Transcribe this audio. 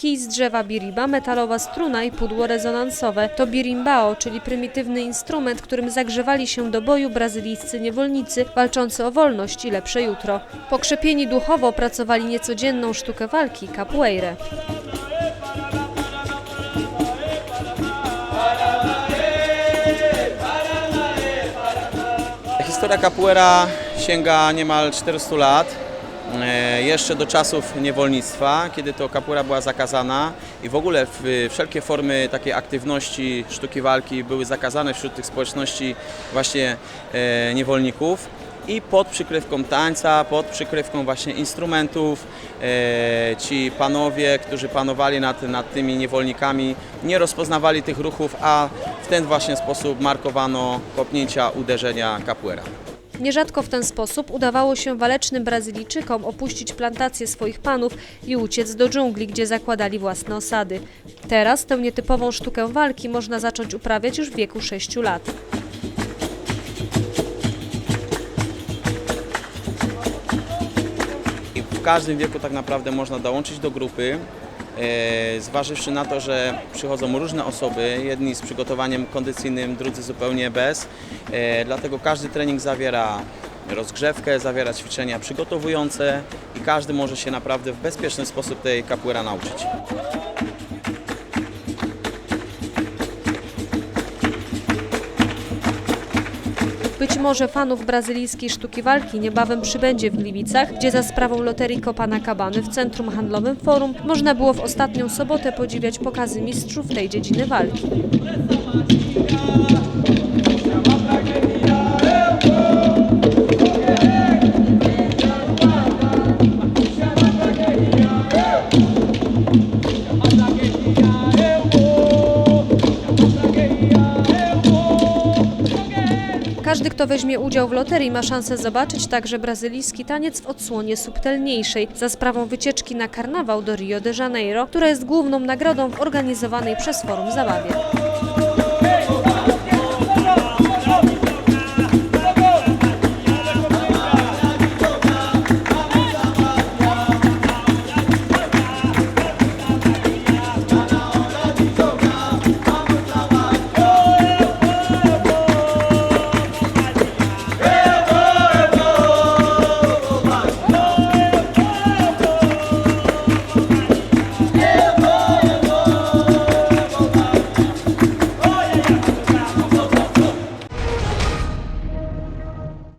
Kij z drzewa biriba, metalowa struna i pudło rezonansowe. To birimbao, czyli prymitywny instrument, którym zagrzewali się do boju brazylijscy niewolnicy walczący o wolność i lepsze jutro. Pokrzepieni duchowo pracowali niecodzienną sztukę walki capoeirę. Historia capoeira sięga niemal 400 lat, jeszcze do czasów niewolnictwa, kiedy to capoeira była zakazana i w ogóle wszelkie formy takiej aktywności sztuki walki były zakazane wśród tych społeczności właśnie e, niewolników. I pod przykrywką tańca, pod przykrywką właśnie instrumentów, e, ci panowie, którzy panowali nad, nad tymi niewolnikami, nie rozpoznawali tych ruchów, a w ten właśnie sposób markowano kopnięcia, uderzenia capoeira. Nierzadko w ten sposób udawało się walecznym Brazylijczykom opuścić plantacje swoich panów i uciec do dżungli, gdzie zakładali własne osady. Teraz tę nietypową sztukę walki można zacząć uprawiać już w wieku 6 lat. I w każdym wieku tak naprawdę można dołączyć do grupy, zważywszy na to, że przychodzą różne osoby, jedni z przygotowaniem kondycyjnym, drudzy zupełnie bez. E, Dlatego każdy trening zawiera rozgrzewkę, zawiera ćwiczenia przygotowujące i każdy może się naprawdę w bezpieczny sposób tej capoeira nauczyć. Być może fanów brazylijskiej sztuki walki niebawem przybędzie w Gliwicach, gdzie za sprawą Loterii Copacabany w Centrum Handlowym Forum można było w ostatnią sobotę podziwiać pokazy mistrzów tej dziedziny walki. Każdy, kto weźmie udział w loterii, ma szansę zobaczyć także brazylijski taniec w odsłonie subtelniejszej, za sprawą wycieczki na karnawał do Rio de Janeiro, która jest główną nagrodą w organizowanej przez forum zabawie.